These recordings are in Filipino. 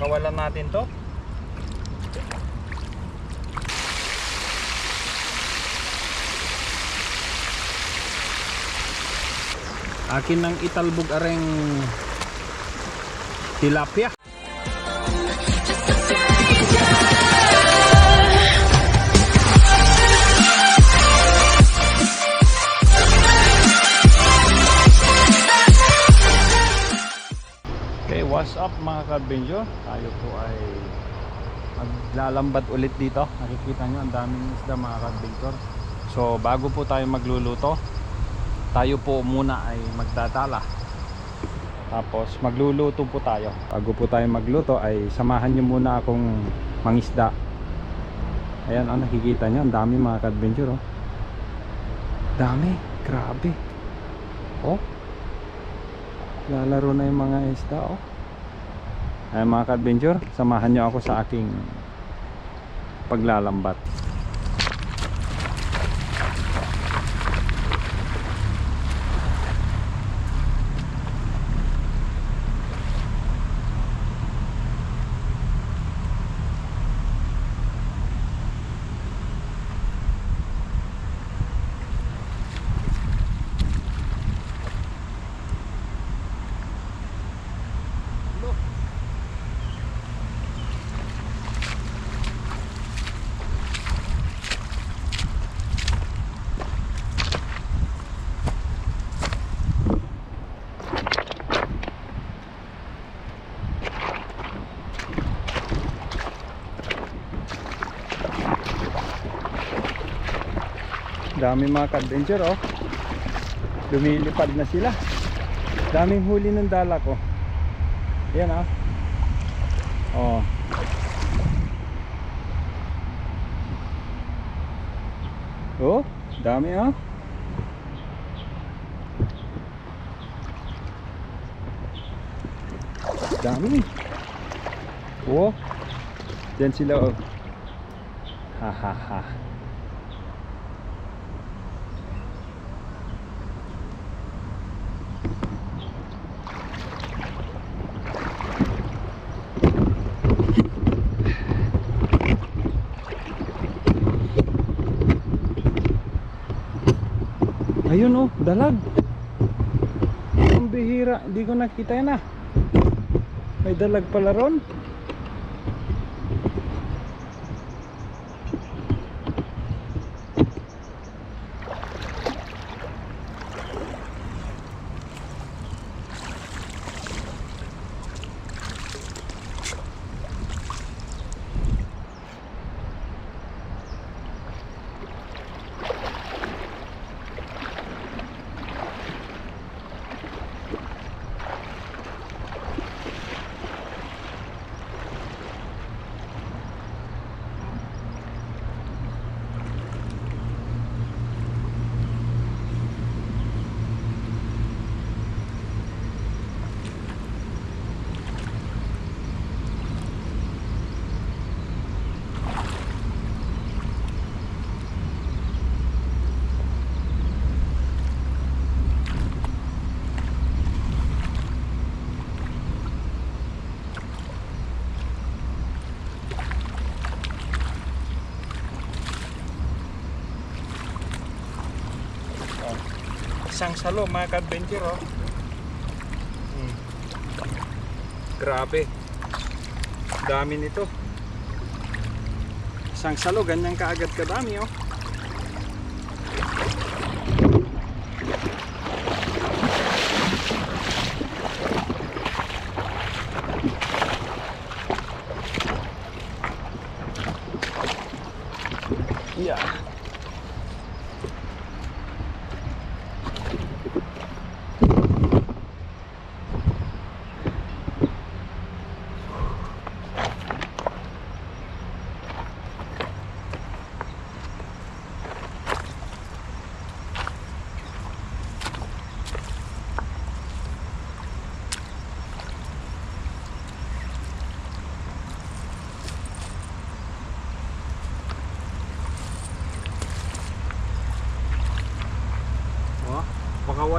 pakawalan natin to. Akin ng italbog areng tilapia. Ka-adventure? Tayo po ay maglalambat ulit dito. Nakikita nyo ang daming isda mga ka-adventure. So bago po tayo magluluto, tayo po muna ay magdadala. Tapos magluluto po tayo. Bago po tayo magluto ay samahan nyo muna akong mangisda. Ayan, oh, nakikita nyo, ang dami mga ka-adventure. Oh. Dami, grabe. Oh, lalaro na yung mga isda oh. Ay mga ka-adventure, samahan nyo ako sa aking paglalambat. Dami mga ka-adventure oh. Lumilipad na sila. Daming huli ng dala ko. Yan ah. Oh. Oh, dami ah. Dami. Oh. Diyan sila oh. Ha ha ha. Ayun oh, dalag. Ang bihira, hindi ko nakita yan ah. May dalag pala ron. Isang salo mga ka-adventure oh. Hmm. Grabe. Dami nito. Isang salo, ganyan kaagad kadami oh.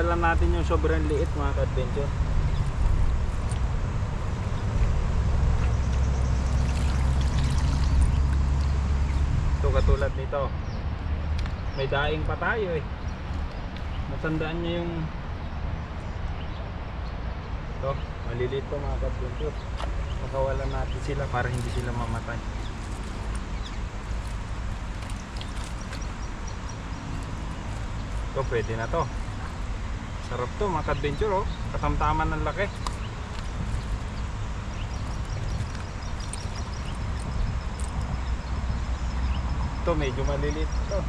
Tinanggal lang natin yung sobrang liit mga ka-adventure. Ito katulad nito. May daing pa tayo eh. Matandaan nyo yung ito, maliliit pa mga ka-adventure. Makawalan natin sila para hindi sila mamatay. Ito pwede na to. Sarap to mga kadventure oh. Katamtaman ng laki. Ito medyo maliliit to.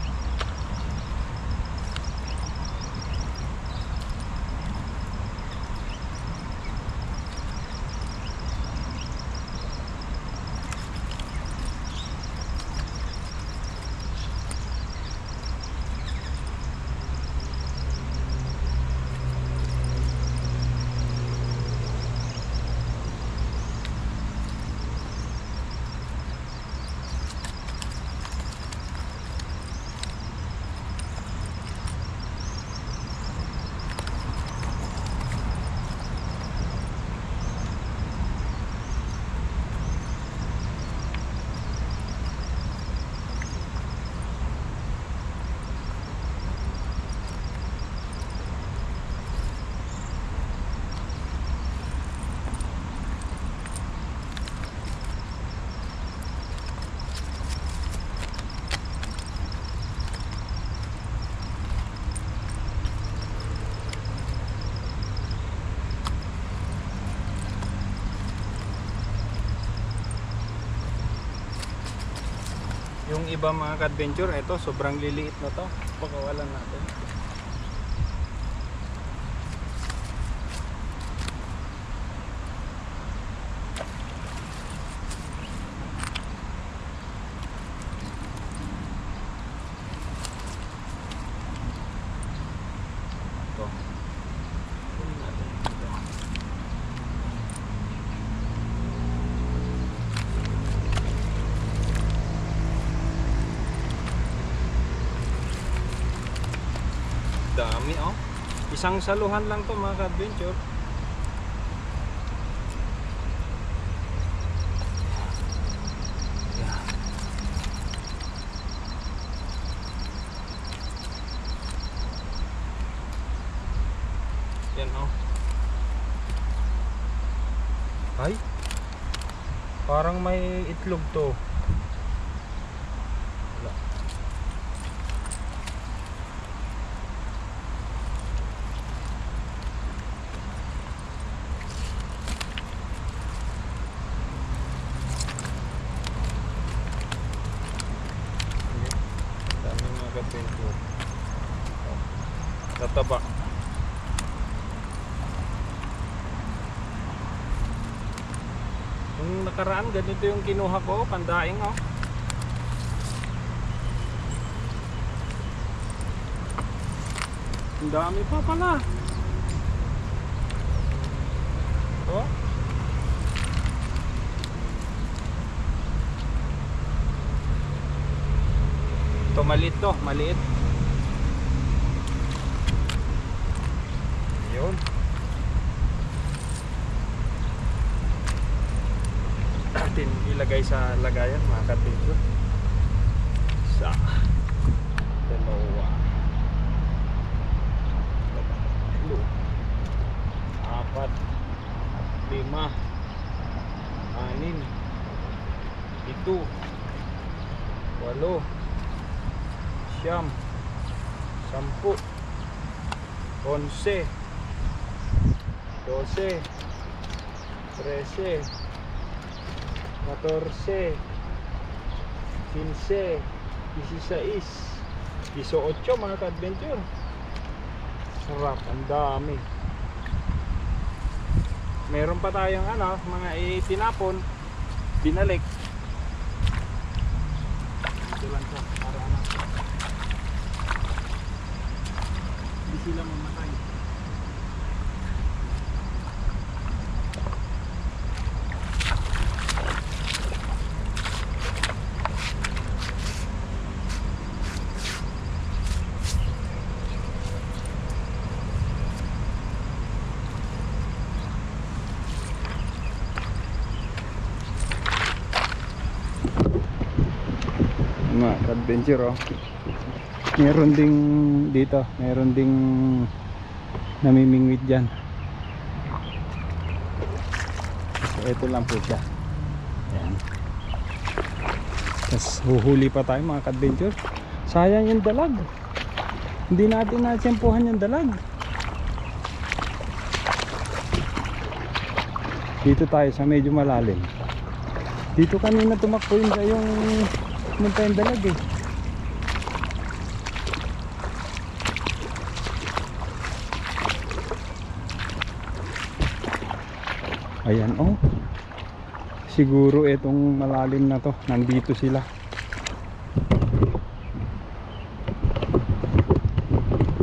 Yung iba mga adventure, ito sobrang liliit na to. Pakawalan natin. Ito. Kunin natin ito. Dami oh. Isang saluhan lang to mga ka-adventure. Yan. Yan oh. Ay. Parang may itlog to. Wala. Hindi. Dami mga ka-adventure. Oh. Tataba. Yung nakaraan, ganito yung kinuha ko, pandaing oh. Ang dami pa pala. Oh. Ito maliit to, maliit. Ilagay sa lagayan mga kapityo. Sa dalawa. Tatlo. Apat. Lima. Anin. Ito. Walo siyam, sampu, onse, dose, trese, catorce, quince, dieciséis, dieciocho mga ka-adventure. Sarap, ang dami. Meron pa tayong ano, mga itinapon, binalik. Ito lang to, para ano. Hindi sila mamatay. Adventure oh. Meron ding dito, meron ding namimingwit dyan. So, ito lang po siya. Ayan. Tapos huhuli pa tayo mga adventure Sayang yung dalag. Hindi natin natsempuhan yung dalag. Dito tayo sa medyo malalim. Dito kanina tumakbo yung, yung pumunta yung dalag eh. Ayan oh. Siguro itong malalim na to, nandito sila.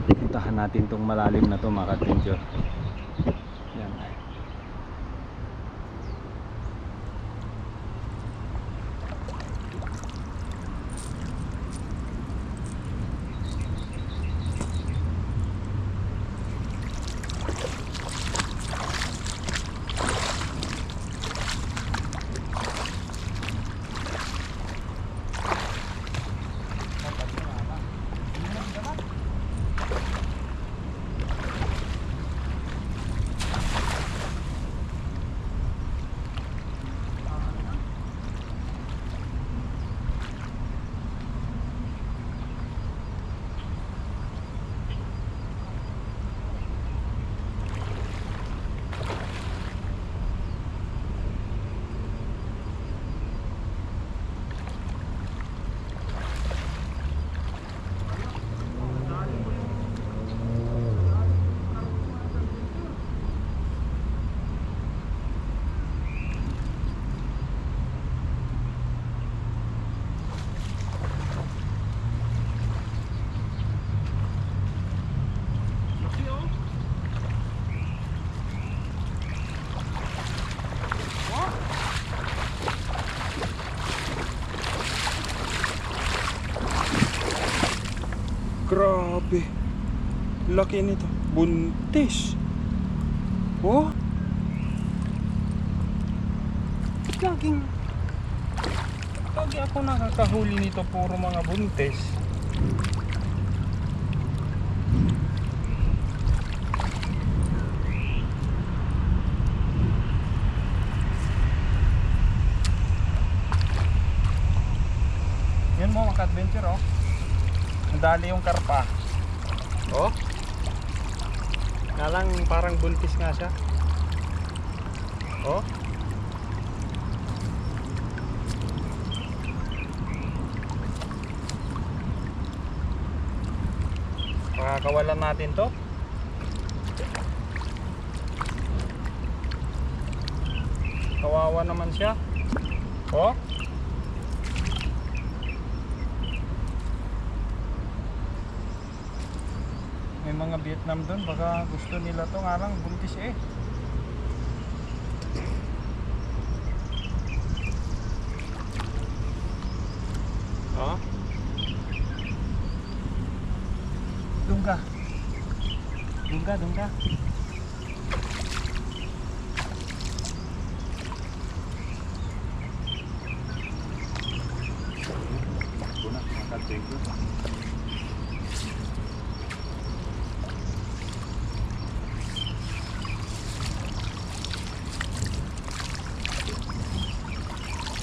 Puntahan natin tong malalim na to mga ka-adventure. Yan. Grabe. Laki nito. Buntis. Oh. Laging Lagi ako nakakahuli nito puro mga buntis. Yun mo mga adventure oh. Ang dali yung karpa. Oh. Nga lang parang buntis nga siya. Oh. Pakakawalan natin to. Kawawa naman siya. Oh. Mga Vietnam doon, baka gusto nila to nga lang buntis eh. Oh. Doon ka. Doon ka, doon ka. Una, makatake ko.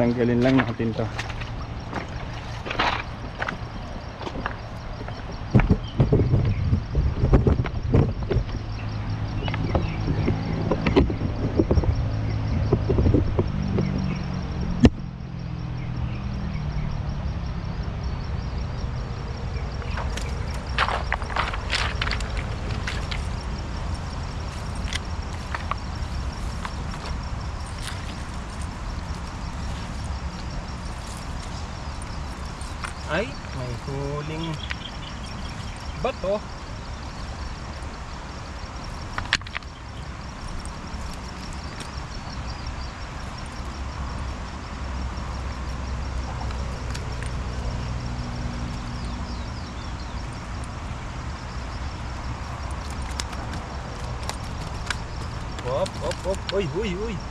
Tanggalin lang natin to. mình bớt thôi Op, op, op. Oei, oei.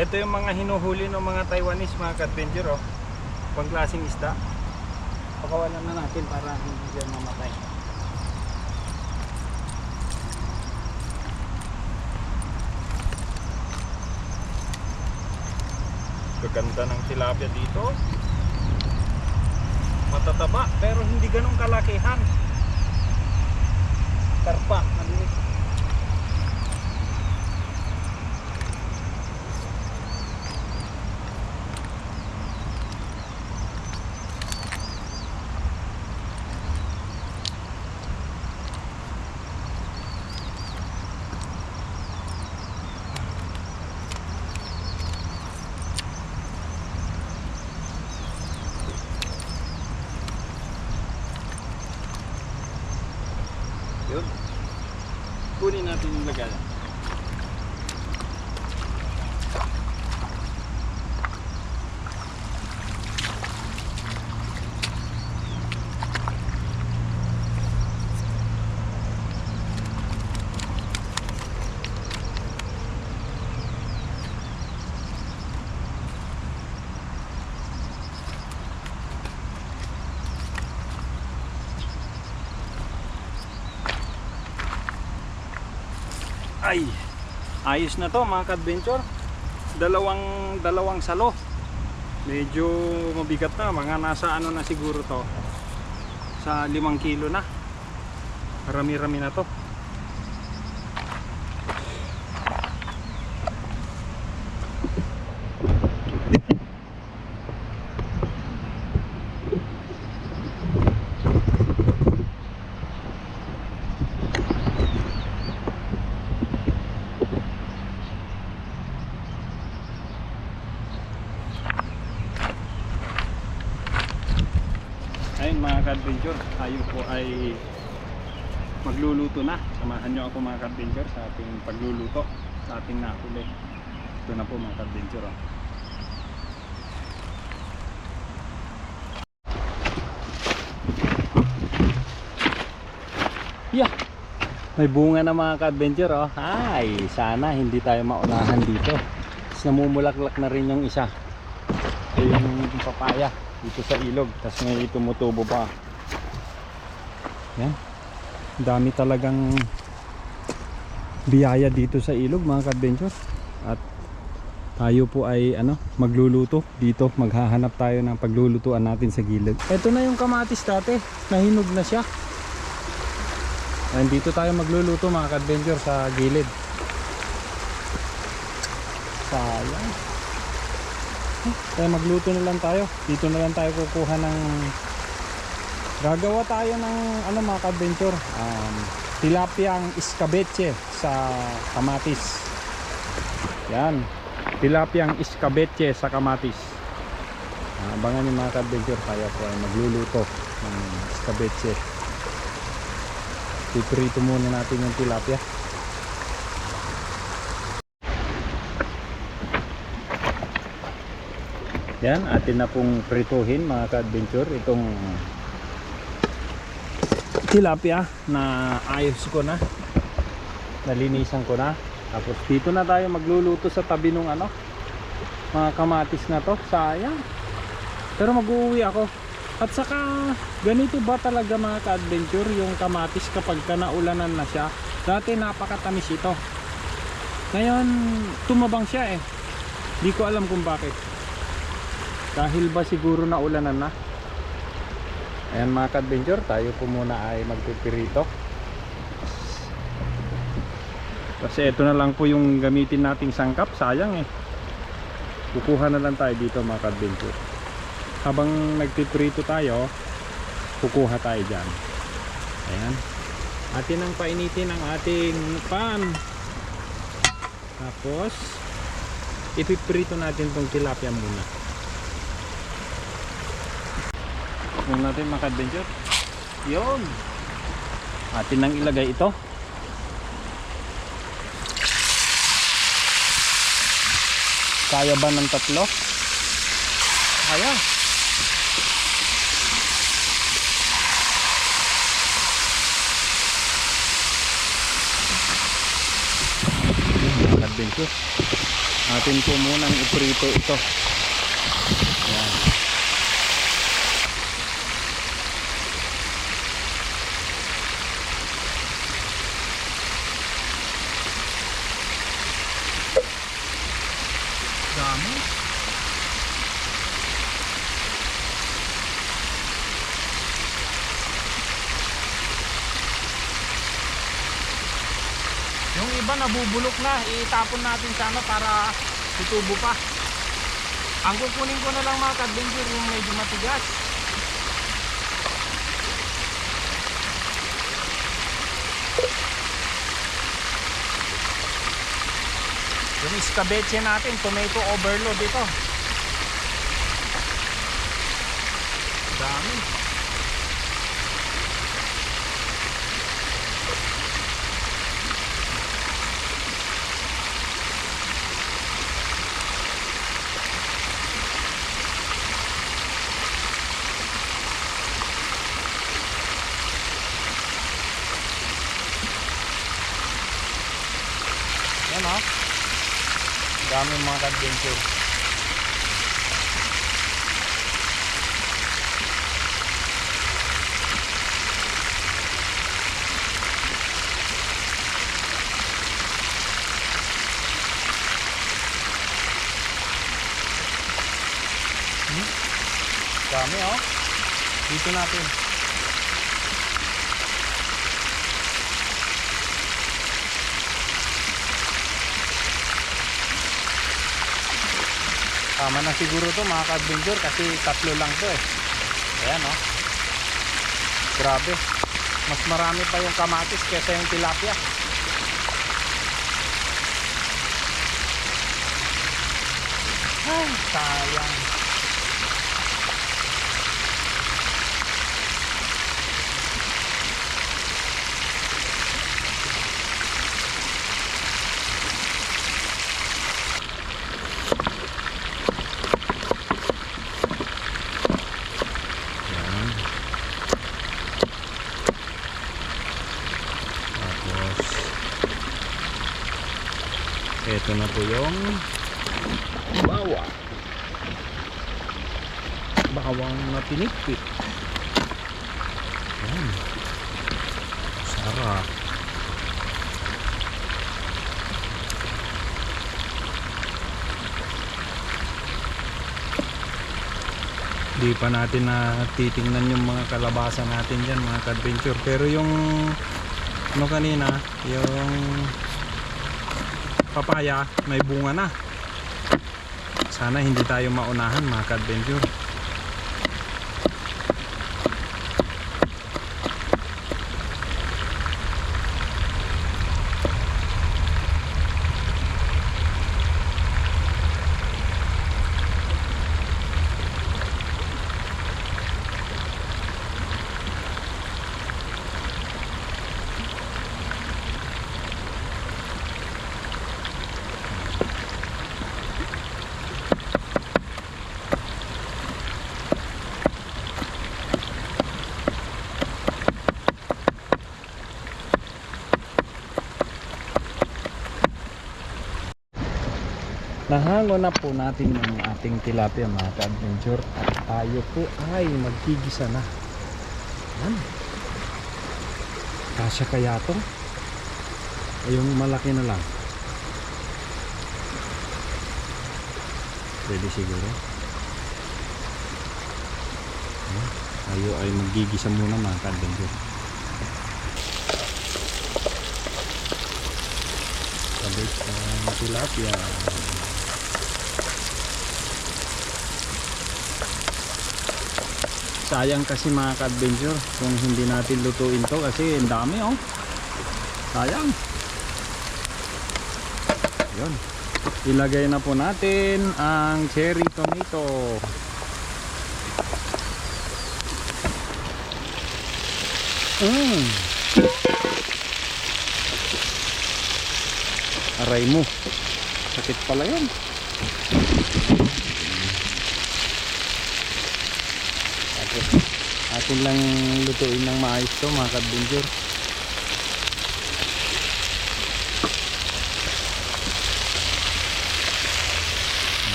Ito yung mga hinuhuli ng mga Taiwanese mga ka-adventure oh. Pangklaseng isda. Pakawalan na natin para hindi dyan mamatay. Gaganda ng tilapia dito. Matataba pero hindi ganun kalakihan. Karpa, maliit. Yun. Kunin natin yung lagayan. Ay, ayos na to mga ka-adventure. Dalawang dalawang salo. Medyo mabigat na, mga nasa ano na siguro to. Sa limang kilo na. Rami-rami na to. Ayun ka-adventure, tayo po ay magluluto na. Samahan nyo ako mga ka-adventure sa ating pagluluto, sa ating nakuli. Ito na po mga ka-adventure. Oh. Yeah! May bunga na mga ka-adventure oh. Ay, sana hindi tayo maunahan dito. Tapos namumulaklak na rin yung isa. Ito yung papaya dito sa ilog. Tapos may tumutubo pa. Yan. Dami talagang biyaya dito sa ilog mga ka-adventure. At tayo po ay ano, magluluto dito. Maghahanap tayo ng paglulutuan natin sa gilid. Ito na yung kamatis dati. Nahinog na siya. Ayan, dito tayo magluluto mga ka-adventure sa gilid. Sayang. Kaya magluto na lang tayo. Dito na lang tayo kukuha ng gagawa tayo ng ano mga ka-adventure. Um, tilapiyang iskabeche sa kamatis. Yan. Tilapiyang iskabeche sa kamatis. Abangan niyo mga ka-adventure tayo po ay magluluto ng iskabeche. Piprito muna natin yung tilapia. Yan, atin na pong prituhin mga ka-adventure itong tilapia na ayos ko na. Nalinisan ko na. Tapos dito na tayo magluluto sa tabi ng ano, mga kamatis na to. Sayang. Pero mag-uwi ako. At saka ganito ba talaga mga ka-adventure yung kamatis kapag ka naulanan na siya. Dati napakatamis ito. Ngayon tumabang siya eh. Di ko alam kung bakit. Dahil ba siguro na ulanan na? Ayan mga ka-adventure, tayo po muna ay magpipirito. Kasi ito na lang po yung gamitin nating sangkap, sayang eh. Kukuha na lang tayo dito mga ka-adventure. Habang nagpiprito tayo, kukuha tayo dyan. Ayan. Atin ang painitin ang ating pan. Tapos, Ipiprito natin tong tilapia muna. Huwag natin mga adventure Yun. Atin nang ilagay ito. Kaya ba ng tatlo? Kaya. Adventure Atin po munang iprito ito. Yan. Dami. Yung iba na, itapon natin sa ano para tutubo pa. Ang kukunin ko na lang mga kadventure yung medyo matigas. Yung escabeche natin, tomato overload ito. Dami. Yan o. Dami mga adventure. Hmm? Dami oh. Dito natin. Tama na siguro to mga ka-adventure kasi tatlo lang to eh. Ayan oh. Grabe. Mas marami pa yung kamatis kesa yung tilapia. Ay, sayang. Yan. Tapos ito na po yung bawang. Bawang na pinipit. Yan. Sarap. Di pa natin na titingnan yung mga kalabasa natin dyan mga ka-adventure. Pero yung ano kanina, yung papaya may bunga na. Sana hindi tayo maunahan mga ka-adventure. Nahango na po natin yung ating tilapia mga ka-adventure at tayo po ay magkigisa na. Yan. Kasya kaya to? Ay, yung malaki na lang. Pwede siguro. Tayo ay magigisa muna mga ka-adventure. Sabit sa tilapia. Sayang kasi mga ka-adventure kung hindi natin lutuin to kasi ang dami oh sayang yun ilagay na po natin ang cherry tomato. Mm. Aray mo. Sakit pala yun. Tapos, atin lang lutuin ng maayos to mga kadventure.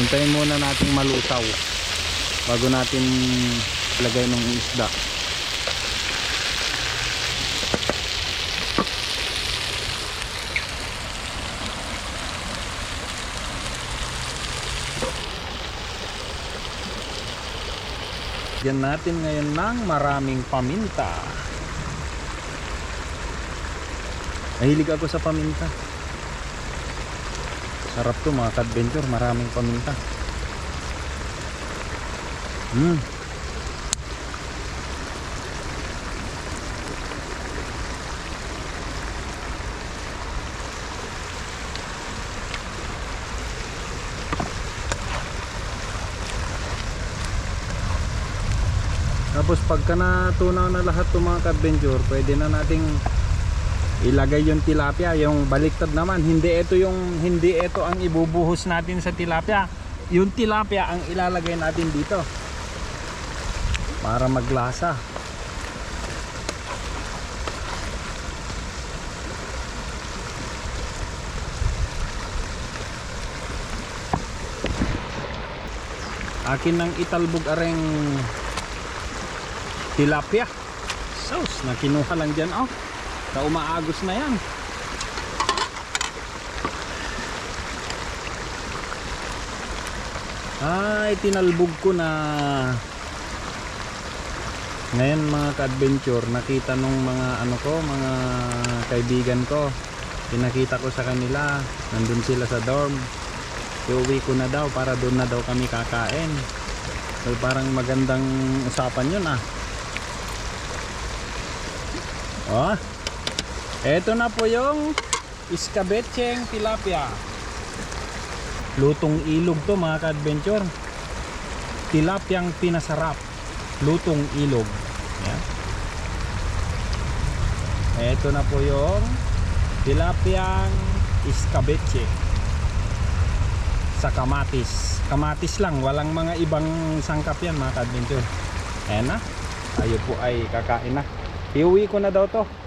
Hintayin muna nating malutaw bago natin lagay ng isda. Yan natin ngayon ng maraming paminta. Mahilig ako sa paminta. Sarap to mga adventure maraming paminta. Mm. Tapos pagka natunaw na lahat ng mga adventure pwede na nating ilagay yung tilapia, yung baliktad naman. Hindi ito yung hindi ito ang ibubuhos natin sa tilapia. Yung tilapia ang ilalagay natin dito. Para maglasa. Akin nang italbog areng tilapia. Sauce na kinuha lang dyan oh. Na umaagos na yan. Ay, tinalbog ko na. Ngayon mga ka-adventure, nakita nung mga ano ko, mga kaibigan ko. Pinakita ko sa kanila, nandun sila sa dorm. Iuwi ko na daw para doon na daw kami kakain. So, parang magandang usapan yun ah. Oh, eto na po yung iskabetseng tilapia. Lutong ilog to mga ka-adventure. Tilapyang pinasarap. Lutong ilog. Yan. Eto na po yung tilapyang iskabetse sa kamatis. Kamatis lang, walang mga ibang sangkap yan mga ka-adventure. Ayan na, tayo po ay kakain na. Iuwi ko na daw to.